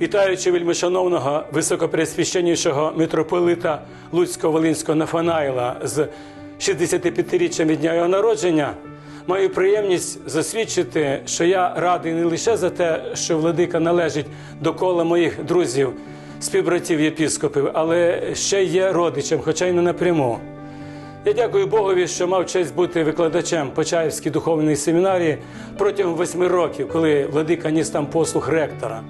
Вітаючи вельмишановного високопресвященнішого митрополита Луцько-Волинського Нафанаїла з 65-річчям від дня його народження, маю приємність засвідчити, що я радий не лише за те, що владика належить до кола моїх друзів, співбратів єпіскопів, але ще є родичем, хоча й не напряму. Я дякую Богові, що мав честь бути викладачем Почаївській духовній семінарії протягом восьми років, коли владика ніс там послуг ректора.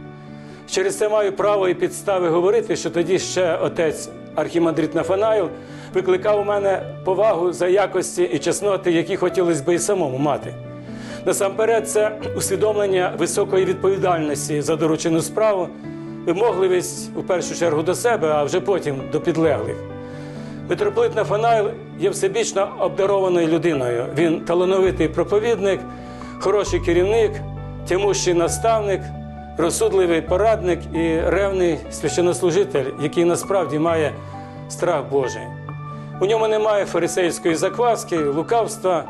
Через це маю право і підстави говорити, що тоді ще отець архімандрит Нафанаїл викликав у мене повагу за якості і чесноти, які хотілося би і самому мати. Насамперед, це усвідомлення високої відповідальності за доручену справу, вимогливість у першу чергу до себе, а вже потім до підлеглих. Митрополит Нафанаїл є всебічно обдарованою людиною. Він талановитий проповідник, хороший керівник, тямущий наставник, розсудливий порадник і ревний священнослужитель, який насправді має страх Божий. У ньому немає фарисейської закваски, лукавства.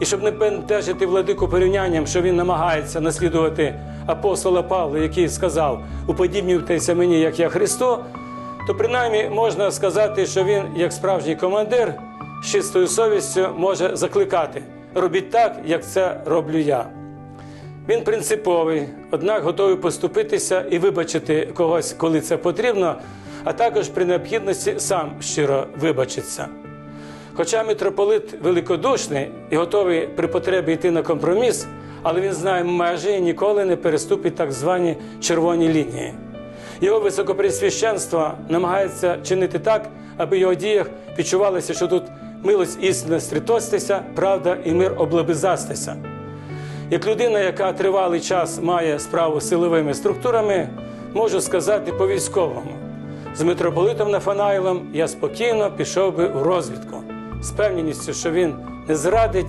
І щоб не бентежити владику порівнянням, що він намагається наслідувати апостола Павла, який сказав: уподібнюйтеся мені, як я Христу, то принаймні можна сказати, що він, як справжній командир, з чистою совістю може закликати: робіть так, як це роблю я. Він принциповий, однак готовий поступитися і вибачити когось, коли це потрібно, а також при необхідності сам щиро вибачиться. Хоча митрополит великодушний і готовий при потребі йти на компроміс, але він знає межі і ніколи не переступить так звані червоні лінії. Його високопресвященство намагається чинити так, аби його діях відчувалося, що тут милость істина стрітостися, правда і мир облабизастися. Як людина, яка тривалий час має справу з силовими структурами, можу сказати по-військовому. З митрополитом Нафанаїлом я спокійно пішов би у розвідку з певністю, що він не зрадить,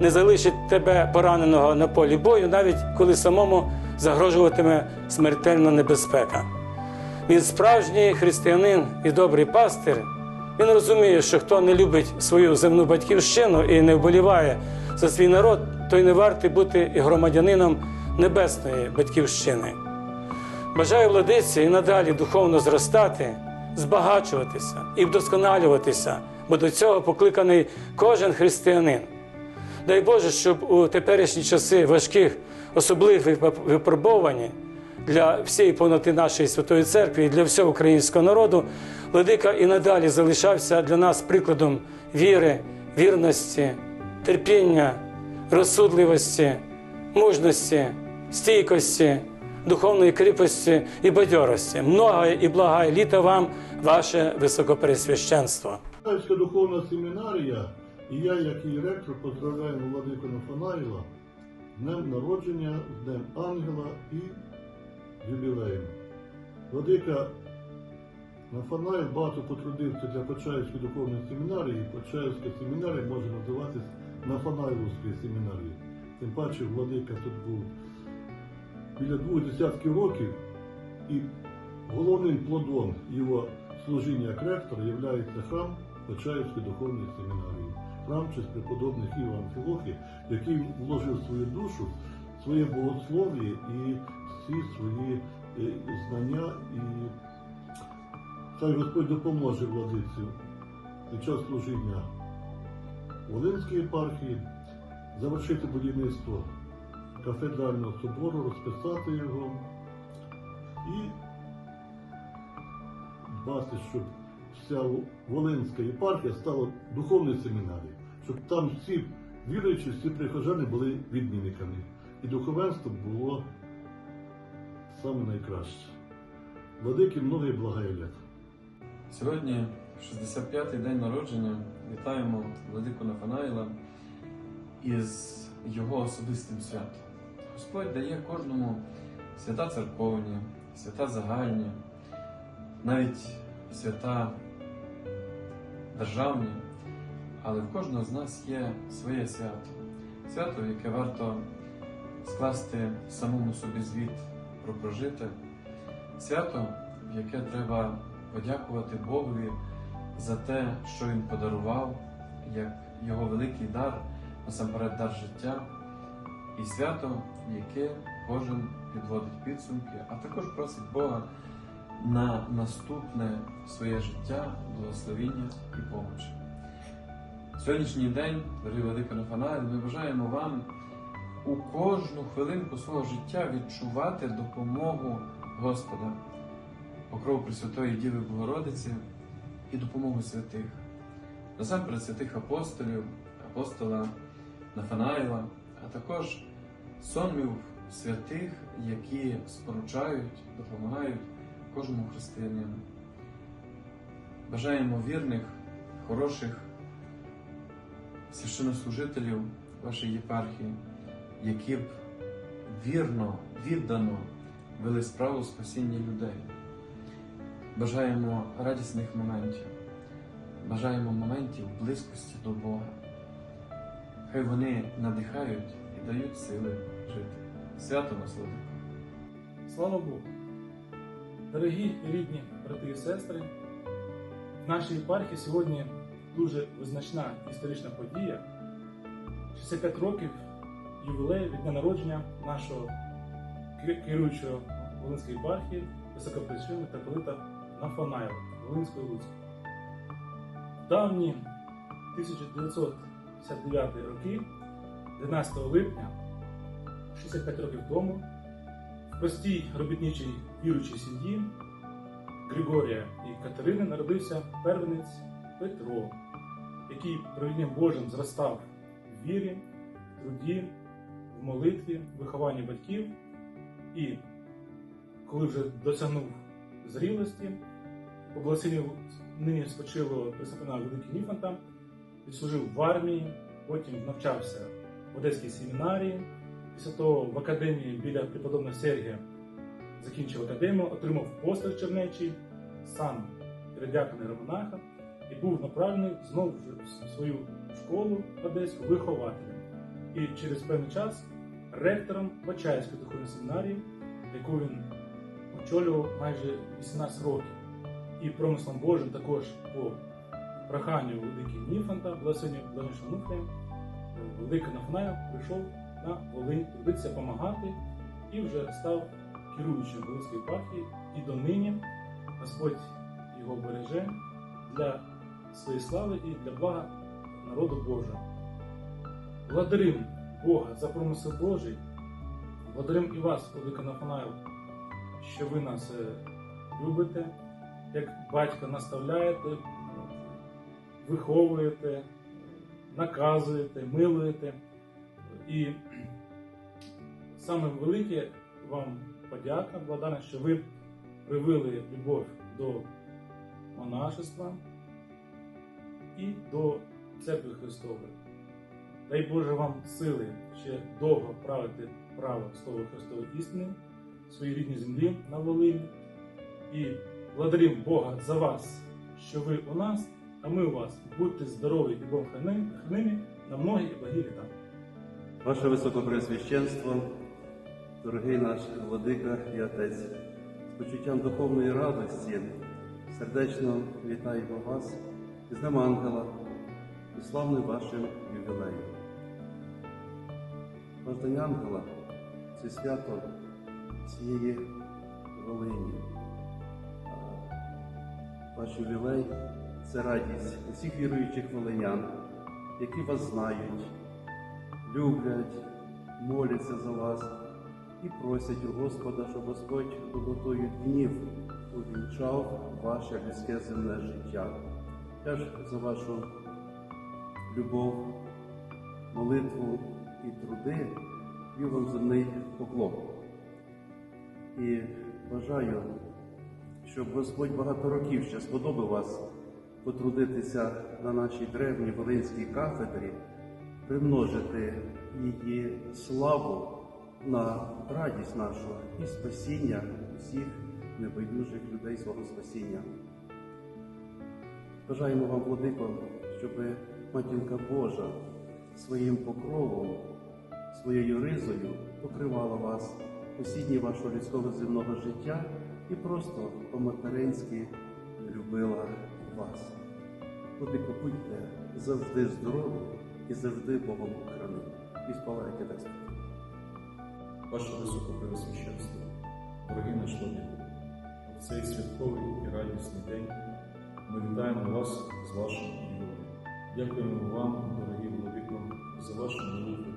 не залишить тебе пораненого на полі бою, навіть коли самому загрожуватиме смертельна небезпека. Він справжній християнин і добрий пастир. Він розуміє, що хто не любить свою земну батьківщину і не вболіває за свій народ, той не вартий бути і громадянином небесної батьківщини. Бажаю владиці і надалі духовно зростати, збагачуватися і вдосконалюватися, бо до цього покликаний кожен християнин. Дай Боже, щоб у теперішні часи важких, особливих випробувань для всієї повноти нашої святої церкви і для всього українського народу, владика і надалі залишався для нас прикладом віри, вірності, терпіння, розсудливості, мужності, стійкості, духовної кріпості і бадьорості. Много і благає літа вам, ваше високопересвященство. Духовна семінарія, і я, як її ректор, поздравляю владику Нафанаїла з днем народження, з Днем Ангела і ювілеєм. Владика Нафанаїл багато потрудився для Почаївської духовної семінарії. Почаївська семінарія може називатись Нафанаїловською семінарією. Тим паче владика тут був біля двох десятків років, і головним плодом його служіння як ректора є храм Почаївської духовної семінарії, храм честь преподобних Іван Філохи, який вложив свою душу, своє богослов'я і всі свої е, знання. І хай Господь допоможе владиці під час служіння Волинської єпархії завершити будівництво кафедрального собору, розписати його і дбати, щоб вся Волинська єпархія стала духовною семінарією, щоб там всі віруючі, всі прихожани були відмінниками. І духовенство було саме найкраще. Владики многі благає літ. Сьогодні 65-й день народження. Вітаємо Владику Нафанаїла із його особистим святом. Господь дає кожному свята церковні, свята загальні, навіть свята державні, але в кожного з нас є своє свято. Свято, яке варто скласти самому собі звіт про прожите, свято, в яке треба подякувати Богові за те, що Він подарував, як його великий дар, насамперед дар життя, і свято, яке кожен підводить підсумки, а також просить Бога на наступне своє життя, благословіння і помочі. Сьогоднішній день, дорогі Владико Нафанаїл, ми бажаємо вам у кожну хвилинку свого життя відчувати допомогу Господа, покрову Пресвятої Діви Богородиці і допомогу святих. Насамперед святих апостолів, апостола Нафанаїла, а також сонмів святих, які споручають, допомагають кожному християнину. Бажаємо вірних, хороших священнослужителів вашої єпархії, які б вірно, віддано вели справу спасіння людей. Бажаємо радісних моментів, бажаємо моментів близькості до Бога. Хай вони надихають і дають сили жити. Свято насладику! Слава Богу! Дорогі рідні брати і сестри, в нашій єпархії сьогодні дуже визначна історична подія. 65 років ювілею від дня народження нашого керуючого Волинської єпархії, високопричини митрополита Нафанаєва Волинської Луцької. Давні 1959 роки, 12 липня, 65 років тому, в простій робітничій віручій сім'ї Григорія і Катерини народився первенець Петро, який провідним Божим зростав в вірі, в труді, в молитві, в вихованні батьків і коли вже досягнув зрілості, по благословенню нині спочило Пресвятина Великий Ніфанта, відслужив в армії, потім навчався в Одеській семінарії. Після того в академії біля преподобного Сергія закінчив академію, отримав постер чернечий, сам передяканий романаха і був направлений знову в свою школу одеську вихователем. І через певний час ректором Бачаївської духовної семінарії, яку він очолював майже 18 років. І промислом Божим також по проханню Владики Ніфанта, благословенню Благодійного Нуфрія, Велика Нафанаєв прийшов на Волинь трудитися допомагати і вже став керуючим Волинської єпархії. І донині Господь його береже для своєї слави і для блага народу Божого. Благодарим Бога за промисел Божий, благодарим і вас, Владика Нафанаєв, що ви нас е, любите, як батько наставляєте, виховуєте, наказуєте, милуєте. І саме велике вам подяка, благодарна, що ви привили любов до монашества і до церкви Христової. Дай Боже вам сили ще довго правити право Слова Христової істини своїй рідній землі на Волині. І благодарим Бога за вас, що ви у нас, а ми у вас. Будьте здорові і Бог хранимі на многі і благі літа. Ваше Високопреосвященство, дорогий наш владика і отець, з почуттям духовної радості сердечно вітаємо вас із Днем Ангела і славним вашим ювілеєм. Ваш День Ангела це свято цієї Волині. Ваш ювілей це радість усіх віруючих волинян, які вас знають люблять, моляться за вас і просять у Господа, щоб Господь добротою днів увінчав ваше людське земне життя. Теж за вашу любов, молитву і труди б'ю вам земний поклон. І бажаю, щоб Господь багато років ще сподобав вас потрудитися на нашій древній Волинській кафедрі примножити її славу на радість нашу і спасіння усіх небайдужих людей свого спасіння. Бажаємо вам, Владико, щоб Матінка Божа своїм покровом, своєю ризою покривала вас усі дні вашого людського земного життя і просто по-материнськи любила вас. Владико, будьте завжди здорові і завжди Богом охранені. І спалайте так. Ваше Високопреосвященство, дорогі наш владико, в цей святковий і радісний день ми вітаємо вас з вашим ювілеєм. Дякуємо вам, дорогі владико, за вашу молитву,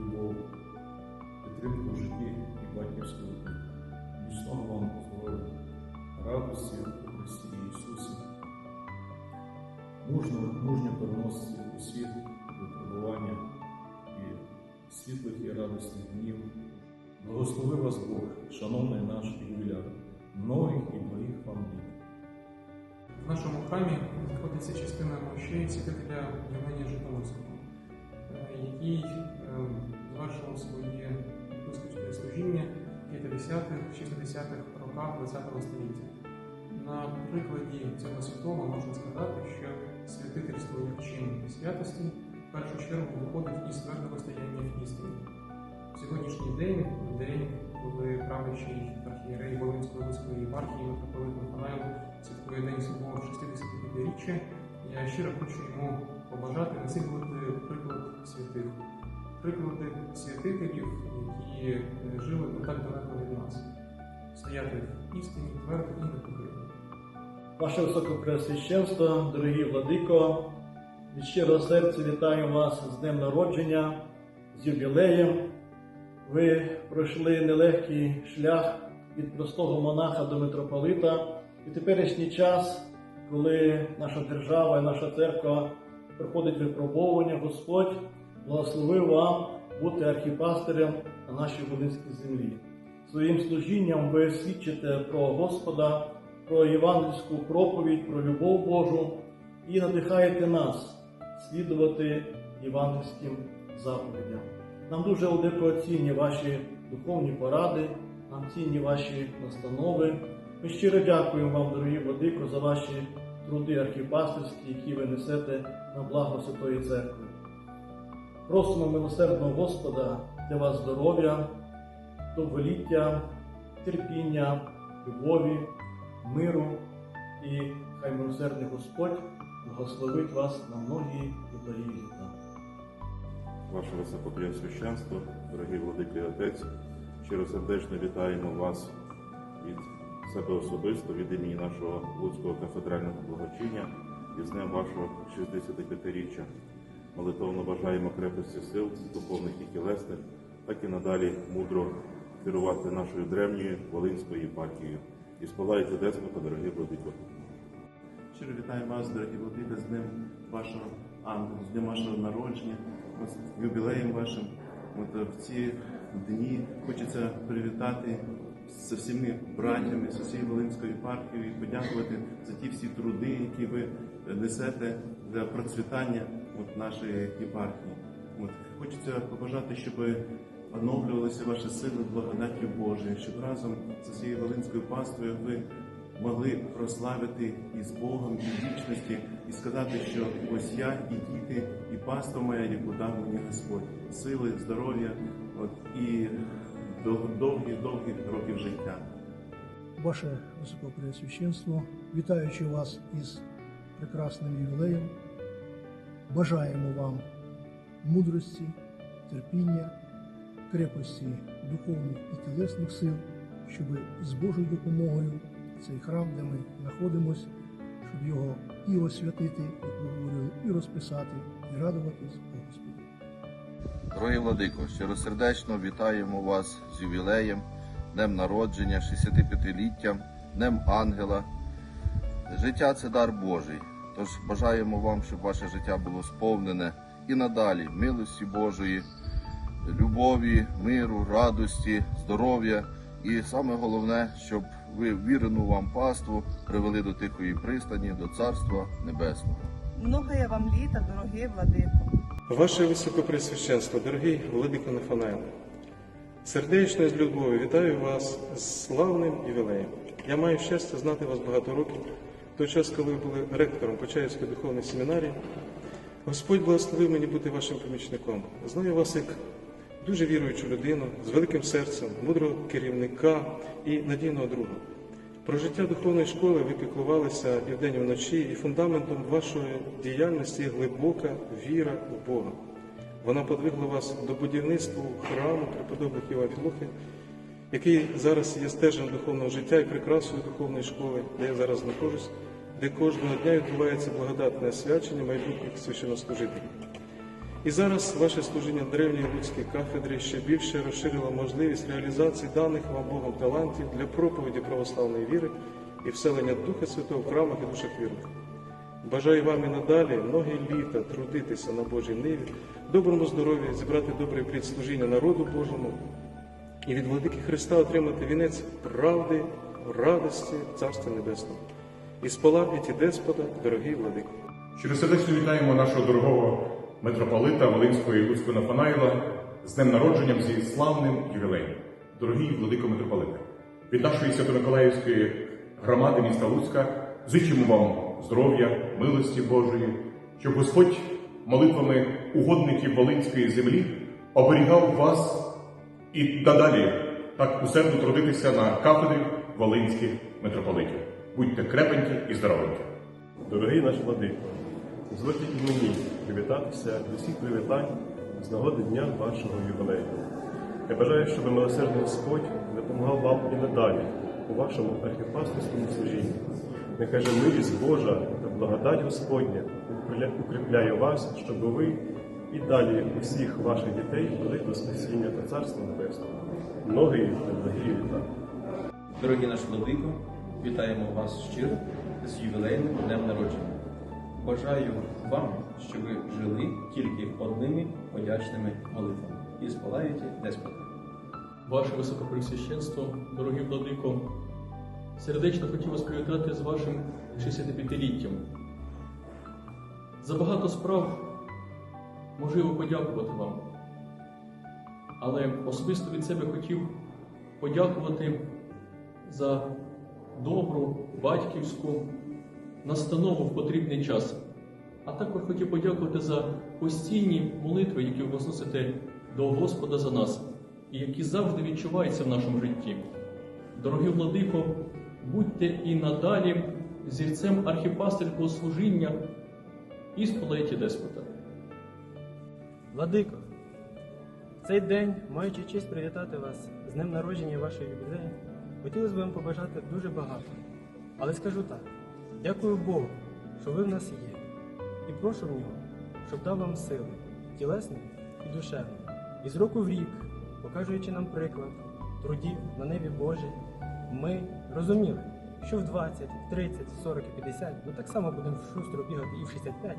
любов, підтримку в житті і батьківську любов. Міцного вам здоров'я, радості у Христі Ісусі, мужньо, мужньо переносити у світ випробування і світлих і радісних днів. Благослови вас Бог, шановний наш ювіляр, многих і благих вам літ. В нашому храмі знаходиться частина мощей святителя Євгенія Житомирського, е, який е, завершував своє єпископське служіння В 50-60-х роках ХХ століття. На прикладі цього святого можна сказати, що святительство як чин святості в першу чергу виходить із твердого стояння в істині. Сьогоднішній день, день, коли правячий архієрей Волинської Руської єпархії митрополит Михайло святкує день свого 65-річчя, я щиро хочу йому побажати насилувати приклад святих, приклади святителів, які е, жили не так далеко від нас, стояти в істині твердо і непохитно. Ваше Високопреосвященство, дорогі владико, від щирого серця вітаю вас з днем народження, з ювілеєм. Ви пройшли нелегкий шлях від простого монаха до митрополита. І теперішній час, коли наша держава і наша церква проходить випробовування, Господь благословив вам бути архіпастирем на нашій Волинській землі. Своїм служінням ви свідчите про Господа, про євангельську проповідь, про любов Божу і надихаєте нас слідувати євангельським заповідям. Нам дуже велико цінні ваші духовні поради, нам цінні ваші настанови. Ми щиро дякуємо вам, дорогі владико, за ваші труди архіпастерські, які ви несете на благо Святої Церкви. Просимо милосердного Господа для вас здоров'я, довголіття, терпіння, любові, миру і хай милосердний Господь благословить вас на многі і благі літа. Ваше Високопреосвященство, дорогі владики отець, щиросердечно вітаємо вас від себе особисто, від імені нашого Луцького кафедрального благочиння і з днем вашого 65-річчя. Молитовно бажаємо крепості сил, духовних і тілесних, так і надалі мудро керувати нашою древньою Волинською єпархією. І спалайте деспота, дорогі владико. Щиро вітаю вас, дорогі владики, з днем вашого ангелу, з днем вашого народження, з юбілеєм вашим. От, е, в ці дні хочеться привітати з всіми братями, з усією Волинською єпархією і подякувати за ті всі труди, які ви е, несете для процвітання от, нашої єпархії. От, хочеться побажати, щоб оновлювалися ваші сили благодаттю Божою, щоб разом з усією Волинською паствою ви могли прославити із Богом і вічності і сказати, що ось я і діти, і паства моя, яку дав мені Господь, сили, здоров'я от, і довгі-довгі років життя. Ваше Високопреосвященство, вітаючи вас із прекрасним ювілеєм, бажаємо вам мудрості, терпіння, крепості духовних і тілесних сил, щоб з Божою допомогою цей храм, де ми знаходимося, щоб його і освятити, як ви говорили, і розписати, і радуватись у Господі. Дорогі владико, щиросердечно вітаємо вас з ювілеєм, днем народження, 65-літтям, днем ангела. Життя це дар Божий. Тож бажаємо вам, щоб ваше життя було сповнене і надалі милості Божої, любові, миру, радості, здоров'я. І саме головне, щоб ви вірену вам паству привели до тихої пристані, до Царства Небесного. Многое вам літа, дорогий владико. Ваше Високопресвященство, дорогий Владико Нафанайл, сердечно з любов'ю вітаю вас з славним ювілеєм. Я маю щастя знати вас багато років. Той час, коли ви були ректором Почаївської духовної семінарії, Господь благословив мені бути вашим помічником. Знаю вас як дуже віруючу людину, з великим серцем, мудрого керівника і надійного друга. Про життя духовної школи ви піклувалися і вдень, і вночі, і фундаментом вашої діяльності є глибока віра в Бога. Вона подвигла вас до будівництва храму преподобних Іва Філохи, який зараз є стержнем духовного життя і прикрасою духовної школи, де я зараз знаходжусь, де кожного дня відбувається благодатне освячення майбутніх священнослужителів. І зараз ваше служіння древньої Луцькій кафедрі ще більше розширило можливість реалізації даних вам Богом талантів для проповіді православної віри і вселення Духа Святого в храмах і душах вірних. Бажаю вам і надалі многі літа трудитися на Божій ниві, доброму здоров'я, зібрати добрий плід служіння народу Божому і від владики Христа отримати вінець правди, радості Царства Небесного. І сполавіть і деспота, дорогий владико. Щиросердечно вітаємо нашого дорогого митрополита Волинського і Луцького Нафанаїла з днем народженням зі славним ювілеєм. Дорогий владико митрополите, від нашої Свято-Миколаївської громади міста Луцька зичимо вам здоров'я, милості Божої, щоб Господь молитвами угодників Волинської землі оберігав вас і надалі так усердно трудитися на кафедрі Волинських митрополитів. Будьте крепенькі і здоровенькі. Дорогий наш владико, дозвольте і мені привітатися до всіх привітань з нагоди дня вашого ювілею. Я бажаю, щоб милосердний Господь допомагав вам і надалі у вашому архіпастерському служінні. Нехай же милість Божа та благодать Господня укріпляє вас, щоб ви і далі усіх ваших дітей вели до спасіння та царства небесного. Многі та благі літа. Дорогі наш владико, вітаємо вас щиро з ювілейним днем народження. Бажаю вам, щоб ви жили тільки одними подячними молитвами і спалаєте деспота. Ваше Високопресвященство, дорогі владико, сердечно хотів вас привітати з вашим 65-літтям. За багато справ можливо подякувати вам. Але особисто від себе хотів подякувати за добру батьківську настанову в потрібний час. А також хотів подякувати за постійні молитви, які ви возносите до Господа за нас і які завжди відчуваються в нашому житті. Дорогі владико, будьте і надалі зірцем архіпастерського служіння і сполеті деспота. Владико, в цей день, маючи честь привітати вас з днем народження вашого юбілею, хотілося б вам побажати дуже багато. Але скажу так: дякую Богу, що ви в нас є, і прошу в нього, щоб дав вам сили, тілесні і душевні, і з року в рік, показуючи нам приклад трудів на небі Божій, ми розуміли, що в 20, 30, 40 і 50 ми так само будемо в шустро бігати і в 65,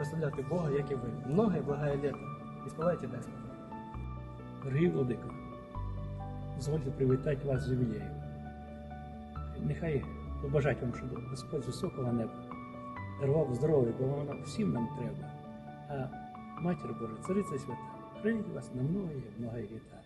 прославляти Бога, як і ви. многе благає літо. і спалайте деспот. Дорогі владика, дозвольте привітати вас з ювілеєм. Нехай побажать вам, щоб Господь з високого неба дарував здоров'я, бо воно всім нам треба. А матір Божа, цариця свята, хранить вас на многоє, многоє літа.